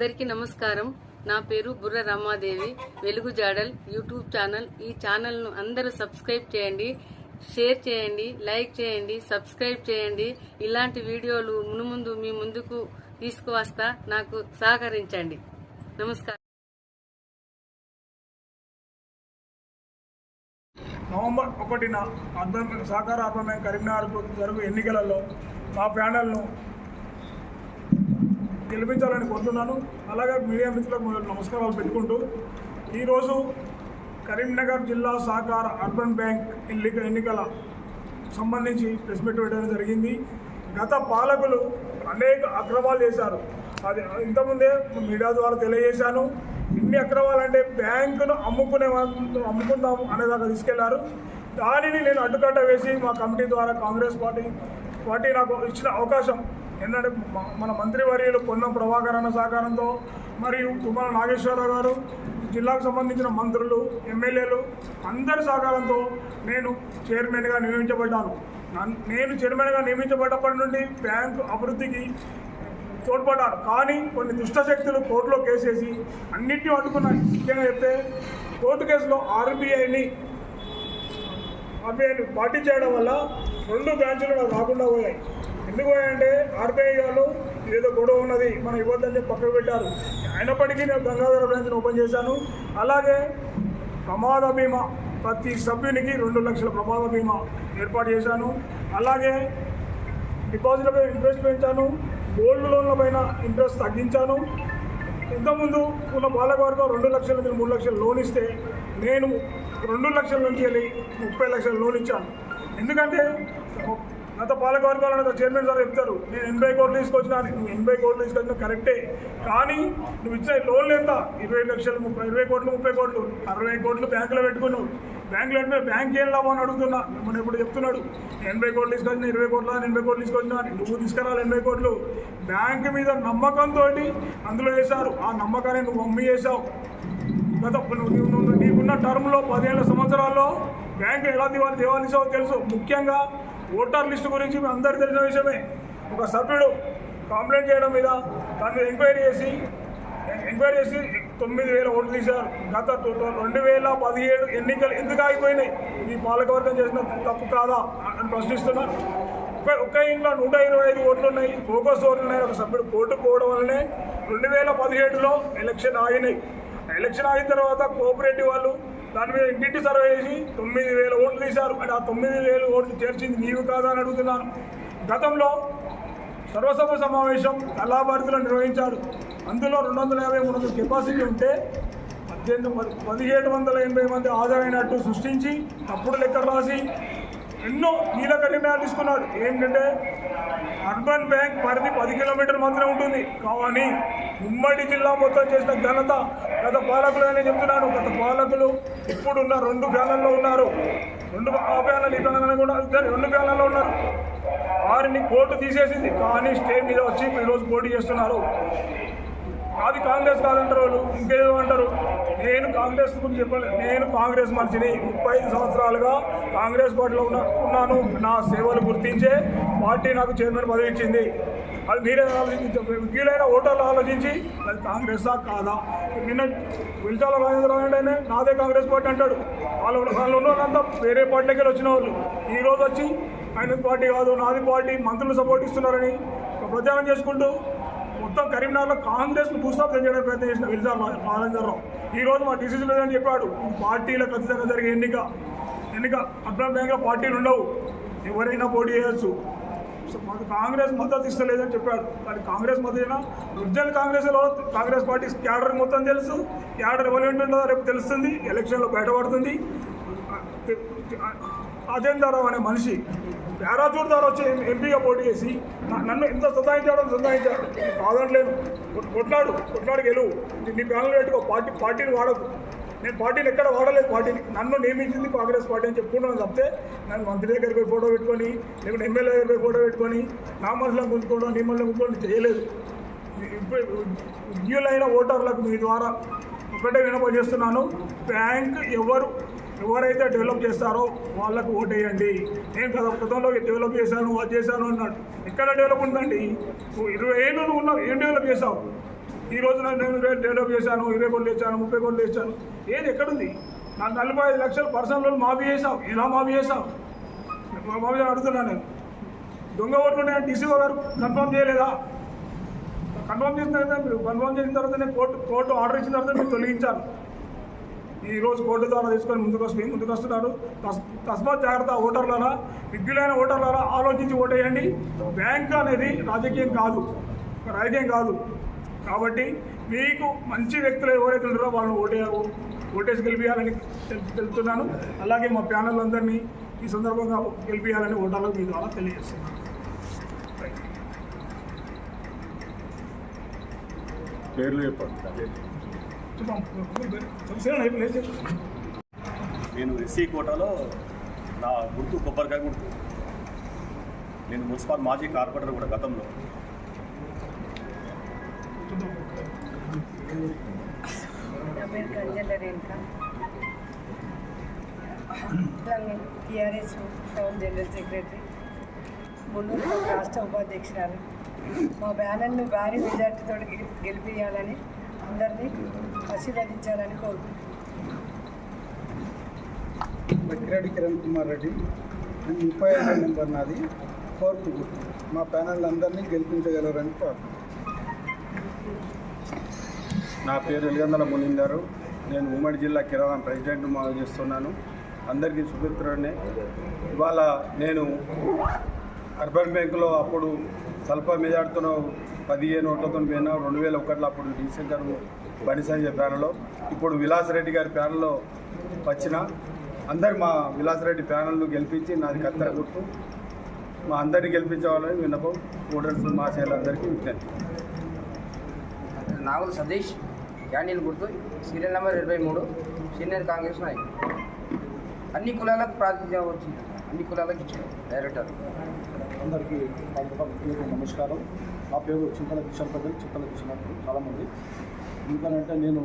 అందరికీ నమస్కారం. నా పేరు బుర్ర రమాదేవి. వెలుగు జాడల్ యూట్యూబ్ ఛానల్. ఈ ఛానల్ను అందరూ సబ్స్క్రైబ్ చేయండి షేర్ చేయండి లైక్ చేయండి సబ్స్క్రైబ్ చేయండి. ఇలాంటి వీడియోలు మునుముందు మీ ముందుకు తీసుకువస్తా నాకు సహకరించండి. నమస్కారం. నవంబర్ ఒకటిన అర్బన్ సహకార అర్బన్ కరీంనగర్కు జరుగు ఎన్నికలలో మా ప్యానల్ను గెలిపించాలని కోరుతున్నాను. అలాగే మీడియా మిత్రులకు నమస్కారాలు పెట్టుకుంటూ ఈరోజు కరీంనగర్ జిల్లా సహకార అర్బన్ బ్యాంక్ ఎన్నిక ఎన్నికల సంబంధించి ప్రెస్ మీట్ పెట్టడం జరిగింది. గత పాలకులు అనేక అక్రమాలు చేశారు. అది ఇంతకుముందే మీడియా ద్వారా తెలియజేశాను. ఇన్ని అక్రమాలు అంటే బ్యాంకును అమ్ముకునే వాళ్ళు అమ్ముకుందాము అనేదాకా తీసుకెళ్ళారు. దానిని నేను అడ్డుకట్ట వేసి మా కమిటీ ద్వారా కాంగ్రెస్ పార్టీ పార్టీ నాకు ఇచ్చిన అవకాశం ఏంటంటే మన మంత్రివర్యులు పొన్నం ప్రభాకర్ అన్న సహకారంతో మరియు తుమ్మల నాగేశ్వరరావు గారు జిల్లాకు సంబంధించిన మంత్రులు ఎమ్మెల్యేలు అందరి సహకారంతో నేను చైర్మన్గా నియమించబడ్డాను. నన్- నేను చైర్మన్గా నియమించబడ్డప్పటి నుండి బ్యాంకు అభివృద్ధికి తోడ్పడ్డాను. కానీ కొన్ని దుష్ట శక్తులు కోర్టులో కేసేసి అన్నింటినీ అడ్డుకున్నాయి. ముఖ్యంగా చెప్తే కోర్టు కేసులో ఆర్బీఐని ఆర్బీఐని పార్టీ చేయడం వల్ల రెండు బ్రాంచ్లు రాకుండా పోయాయి. ఎందుకు పోయాయంటే ఆర్బీఐ వాళ్ళు ఏదో గొడవ ఉన్నది మనం ఇవ్వద్దని చెప్పి పక్కకు పెట్టారు. అయినప్పటికీ నేను గంగాధర బ్రాంచ్ని ఓపెన్ చేశాను. అలాగే ప్రమాద బీమా ప్రతి సభ్యునికి రెండు లక్షల ప్రమాద బీమా ఏర్పాటు చేశాను. అలాగే డిపాజిట్లపై ఇంట్రెస్ట్ పెంచాను. గోల్డ్ లోన్ల పైన ఇంట్రెస్ట్ తగ్గించాను. ఇంతకుముందు ఉన్న పాలకవర్గం రెండు లక్షల నుంచి మూడు లక్షలు లోన్ ఇస్తే నేను రెండు లక్షల నుంచి వెళ్ళి ముప్పై లక్షల లోన్ ఇచ్చాను. ఎందుకంటే గత పాలకవర్గాలను చైర్మన్ సార్ చెప్తారు. నేను ఎనభై కోట్లు తీసుకొచ్చినా నువ్వు ఎనభై కోట్లు తీసుకొచ్చిన కరెక్టే. కానీ నువ్వు ఇచ్చే లోన్లు ఎంత? ఇరవై లక్షలు ముప్పై ఇరవై కోట్లు ముప్పై కోట్లు. అరవై కోట్లు బ్యాంకులో పెట్టుకున్నావు. బ్యాంకులో అంటే బ్యాంక్ ఏం లాభం అని అడుగుతున్నా? మిమ్మల్ని ఇప్పుడు చెప్తున్నాడు. ఎనభై కోట్లు తీసుకొచ్చిన ఇరవై కోట్ల? ఎనభై కోట్లు తీసుకొచ్చినా? నువ్వు తీసుకురావాలి ఎనభై కోట్లు. బ్యాంక్ మీద నమ్మకంతో అందులో వేశారు ఆ నమ్మకాన్ని నువ్వు అమ్మి చేశావు. గత నువ్వు- నీకున్న టర్మ్లో పదిహేను సంవత్సరాల్లో బ్యాంకు ఎలా దివాలి దివాలిసావో తెలుసు. ముఖ్యంగా ఓటర్ లిస్టు గురించి మీ అందరు తెలిసిన విషయమే. ఒక సభ్యుడు కంప్లైంట్ చేయడం మీద దాని మీద ఎంక్వైరీ చేసి ఎంక్వైరీ చేసి తొమ్మిది వేల ఓట్లు తీశారు. గత రెండు వేల పదిహేడు ఎన్నికలు ఎందుకు ఆగిపోయినాయి? ఈ పాలకవర్గం చేసిన తప్పు కాదా అని ప్రశ్నిస్తున్నాను ఒక ఒక్క ఇంట్లో నూట ఇరవై ఐదు ఓట్లు ఉన్నాయి. బోగస్ ఓట్లు ఉన్నాయి. ఒక సభ్యుడు కోర్టు పోవడం వల్లనే రెండు వేల పదిహేడులో ఎలక్షన్ ఆగినాయి. ఎలక్షన్ అయిన తర్వాత కోఆపరేటివ్ వాళ్ళు దాని మీద ఇంటింటి సర్వే చేసి తొమ్మిది వేల ఓట్లు తీశారు. అంటే ఆ తొమ్మిది వేలు ఓట్లు చేర్చింది నీవు కాదా అని అడుగుతున్నాను. గతంలో సర్వసభ సమావేశం కళాభారతిలో నిర్వహించారు. అందులో రెండు వందల యాభై మూడు వందల కెపాసిటీ ఉంటే పద్దెనిమిది పది- పదిహేడు వందల ఎనభై మంది ఆదాయనట్టు సృష్టించి తప్పుడు లెక్కలు రాసి ఎన్నో కీలక నిర్ణయాలు తీసుకున్నాడు ఏంటంటే అర్బన్ బ్యాంక్ పరిధి పది కిలోమీటర్ల మాత్రమే ఉంటుంది. కానీ ఉమ్మడి జిల్లా మొత్తం చేసిన ఘనత గత పాలకులు అని చెప్తున్నాను. గత పాలకులు ఇప్పుడున్న రెండు ప్యానల్లో ఉన్నారు. రెండు ఆ ప్యానల్ ఈ ప్యానల్ కూడా రెండు ప్యానల్లో ఉన్నారు. వారిని కోర్టు తీసేసింది కానీ స్టేట్ మీద వచ్చి ఈరోజు పోటీ చేస్తున్నారు. అది కాంగ్రెస్ కాదంటారు వాళ్ళు ఇంకేదో అంటారు. నేను కాంగ్రెస్ గురించి చెప్పలేదు నేను కాంగ్రెస్ మనిషిని ముప్పై ఐదు సంవత్సరాలుగా కాంగ్రెస్ పార్టీలో ఉన్న ఉన్నాను. నా సేవలు గుర్తించే పార్టీ నాకు చైర్మన్ పదవి ఇచ్చింది. అది మీరే ఆలోచించారు వీలైన ఓటర్లు ఆలోచించి అది కాంగ్రెసా కాదా? నిన్న విల్చాల రాజేంద్ర అంటే నాదే కాంగ్రెస్ పార్టీ అంటాడు. వాళ్ళు వాళ్ళు ఉన్నవాళ్ళంతా వేరే పార్టీలకి వచ్చిన వాళ్ళు ఈరోజు వచ్చి ఆయన పార్టీ కాదు నాది పార్టీ మంత్రులు సపోర్ట్ ఇస్తున్నారని ప్రచారం చేసుకుంటూ మొత్తం కరీంనగర్లో కాంగ్రెస్ను భూస్థాపన చేయడానికి ప్రయత్నం చేసిన విల్జా రాజేంద్రరావు. ఈరోజు మా డిసిసి లేదని చెప్పాడు. పార్టీల ఖచ్చితంగా జరిగే ఎన్నిక ఎన్నిక అర్బన్ పార్టీలు ఉండవు. ఎవరైనా పోటీ చేయొచ్చు. మాకు కాంగ్రెస్ మద్దతు ఇస్తలేదని చెప్పాడు కానీ కాంగ్రెస్ మద్దతు original Congress Congress party cadre మొత్తం తెలుసు. క్యాడర్ ఎవరు ఉంటుందో రేపు తెలుస్తుంది. ఎలక్షన్లో బయటపడుతుంది. అజేందారావు అనే మనిషి పారాచూట్ ద్వారా వచ్చి ఎంపీగా పోటీ చేసి నన్ను ఎంత సతాయించాడో సతాయించాడు. నేను కొట్లాడు కొట్లాడు గెలువు. నీ- నీ ప్యానల్ పెట్టుకో పార్టీ పార్టీని వాడకు. నేను పార్టీని ఎక్కడ వాడలేదు. పార్టీని నన్ను నియమించింది కాంగ్రెస్ పార్టీ అని చెప్పుకుంటున్నాను తప్పితే నన్ను మంత్రి దగ్గరికి పోయి ఫోటో పెట్టుకొని లేకుంటే ఎమ్మెల్యే దగ్గర పోయి ఫోటో పెట్టుకొని నా మనసులో గుంజుకోవడం నీ మనసులో గుంజుకోవడం చేయలేదు. ఇప్పుడు ఓటర్లకు మీ ద్వారా ఒకటే వినపజేస్తున్నాను బ్యాంక్ ఎవరు ఎవరైతే డెవలప్ చేస్తారో వాళ్ళకు ఓటేయండి నేను కదా గతంలో డెవలప్ చేశాను అది చేశాను అన్నాడు. ఎక్కడ డెవలప్ ఉందండి? నువ్వు ఇరవై ఏళ్ళు నువ్వు ఉన్నావు ఏం డెవలప్ చేసావు ఈ రోజున నేను డెవలప్ చేశాను ఇరవై కోట్లు తెచ్చాను ముప్పై కోట్లు తెచ్చాను. ఏది ఎక్కడుంది? నాకు నలభై ఐదు లక్షలు పర్సనల్ లోన్ మాఫీ చేసావు ఇలా మాఫీ చేసావు మాఫీ చేయాలని అడుగుతున్నాను నేను. దొంగ ఓట్లు నేను డీసీఓ గారు కన్ఫర్మ్ చేయలేదా? కన్ఫర్మ్ చేసిన తర్వాత మీరు కన్ఫర్మ్ చేసిన తర్వాత నేను కోర్టు కోర్టు ఆర్డర్ ఇచ్చిన తర్వాత మీరు తొలగించాను ఈ రోజు కోర్టు ద్వారా తీసుకొని ముందుకు వస్తే ముందుకు వస్తున్నారు. తస్- తస్మాత్ జాగ్రత్త ఓటర్లారా విద్యులైన ఓటర్లరా ఆలోచించి ఓటేయండి బ్యాంక్ అనేది రాజకీయం కాదు రాజకీయం కాదు. కాబట్టి మీకు మంచి వ్యక్తులు ఎవరైతే ఉంటారో వాళ్ళని ఓటే ఓటేసి గెలిపించాలని తెలు- తెలుపుతున్నాను. అలాగే మా ప్యానల్ అందరినీ ఈ సందర్భంగా గెలిపించాలని ఓటర్లకు మీ ద్వారా తెలియజేస్తున్నాను. పేర్లు చెప్పండి. నేను ఎస్సీ కోటాలో నా గుర్తు కొబ్బరికాయ గుర్తు. నేను మున్సిపల్ మాజీ కార్పొరేటర్ కూడా గతంలో. నా పేరు TRS town general secretary Munnuru రాష్ట్ర ఉపాధ్యక్షురాలు. మా బ్యానర్ను భారీ మెజార్టీతో గెలిపించాలని అందరినీ ఆశీర్వదించాలని కోరుకుంటున్నాను కిరణ్ కుమార్ రెడ్డి. ముప్పై ఐదు నెంబర్ నాది. ఫోర్త్ గుర్తు. మా ప్యానల్ అందరినీ గెలిపించగలరని కోరుతున్నాను నా పేరు ఎలిగందల మునిందారు నేను ఉమ్మడి జిల్లా కిరాణా ప్రెసిడెంట్ మాకు చేస్తున్నాను. అందరికీ సుమిత్రుడిని ఇవాళ నేను అర్బన్ బ్యాంకులో అప్పుడు స్వల్ప మెజార్టీతో పదిహేను ఓట్లతో పోయినా రెండు వేల ఒకటిలో అప్పుడు డీశంకర్ బండి సంజయ్ ప్యానల్లో ఇప్పుడు విలాస్ రెడ్డి గారి ప్యానల్లో వచ్చిన అందరు మా విలాస్ రెడ్డి ప్యానల్ను గెలిపించి నాది కత్తెర గుర్తు మా అందరినీ గెలిపించవాలని విన్నపం. ఓటర్స్ మా అందరికీ విజ్ఞప్తి. నాగుల్ సతీష్ క్యాండిల్ గుర్తు సీరియల్ నెంబర్ ఇరవై మూడు సీనియర్ కాంగ్రెస్ నాయకుడు. అన్ని కులాలకు ప్రాతినిధ్యం వచ్చింది. అన్ని కులాలకు ఇచ్చారు డైరెక్టర్. అందరికీ నమస్కారం. నా పేరు చింతల కిషన్ పటేల్ చింతల కిషన్ అంటారు చాలామంది. ఎందుకనంటే నేను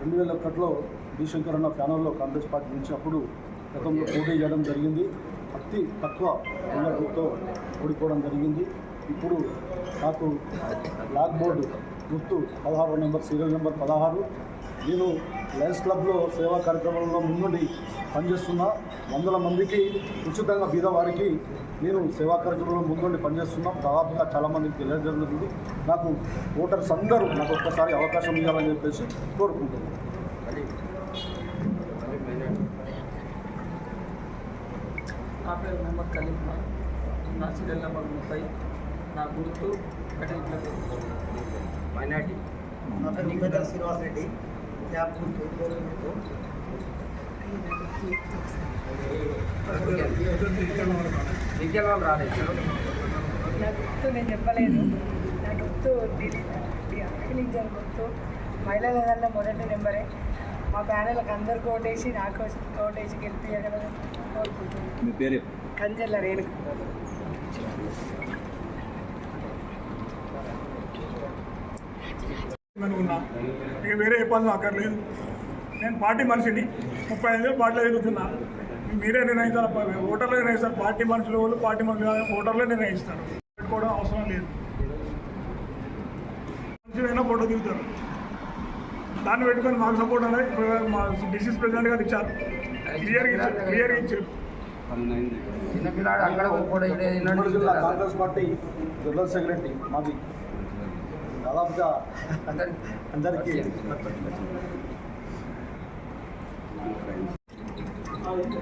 రెండు వేల ఒకటిలో డి శంకర్ అన్న ప్యానల్లో కాంగ్రెస్ పార్టీ నుంచి అప్పుడు గతంలో పోటీ చేయడం జరిగింది. అతి తక్కువ మెజార్టీతో ఓడిపోవడం జరిగింది. ఇప్పుడు నాకు బ్లాక్ బోర్డు గుర్తు పదహారు నెంబర్ సీరియల్ నెంబర్ పదహారు. నేను లయన్స్ క్లబ్లో సేవా కార్యక్రమంలో ముందుండి పనిచేస్తున్నా. వందల మందికి ఉచితంగా బీద వారికి నేను సేవా కార్యక్రమంలో ముందుండి పనిచేస్తున్నా. దాదాపుగా చాలామందికి తెలియజేయడం జరిగింది నాకు ఓటర్స్ అందరూ నాకు ఒక్కసారి అవకాశం ఇవ్వాలని చెప్పేసి కోరుకుంటున్నాను. నా పేరు మొహమ్మద్ కలీం ఖాన్ నా సీరియల్ నెంబర్ ముప్పై. నా గుర్తు కటిల్ మైనార్టీ. నా పేరు శ్రీనివాస్ రెడ్డి క్యాబ్ గుర్తు. వాళ్ళు రాలేదు నా గుర్తు నేను చెప్పలేదు నా గుర్తు అఖిలింజన్ గుర్తు. మహిళల వల్ల మొదటి నెంబరే. మా ప్యానల్కి అందరికి ఓటేసి నాకు ఓటేసి గెలిపించగలని కోరుకుంటున్నాను. కంజల్ల రేణుక. ఉన్నా ఇక వేరే ఏ పనులు అక్కర్లేదు నేను పార్టీ మనిషిని. ముప్పై ఐదు వేలు పార్టీలో తిరుగుతున్నా మీరే నిర్ణయిస్తారు? ప- ఓటర్లే నిర్ణయిస్తారు. పార్టీ మనుషులు వాళ్ళు పార్టీ మనుషులు కాదు, ఓటర్లే నిర్ణయిస్తారు. పెట్టుకోవడం అవసరం లేదు. మంచిదైనా ఫోటో దిగుతారు. దాన్ని పెట్టుకొని మాకు సపోర్ట్ అనేది మా డిసిస్ ప్రెసిడెంట్ గారు ఇచ్చారు. క్లియర్గా ఇచ్చారు. క్లియర్గా ఇచ్చారు. జిల్లా కాంగ్రెస్ పార్టీ జనరల్ సెక్రటరీ మాది దాదాపుగా అందరికీ అందరికి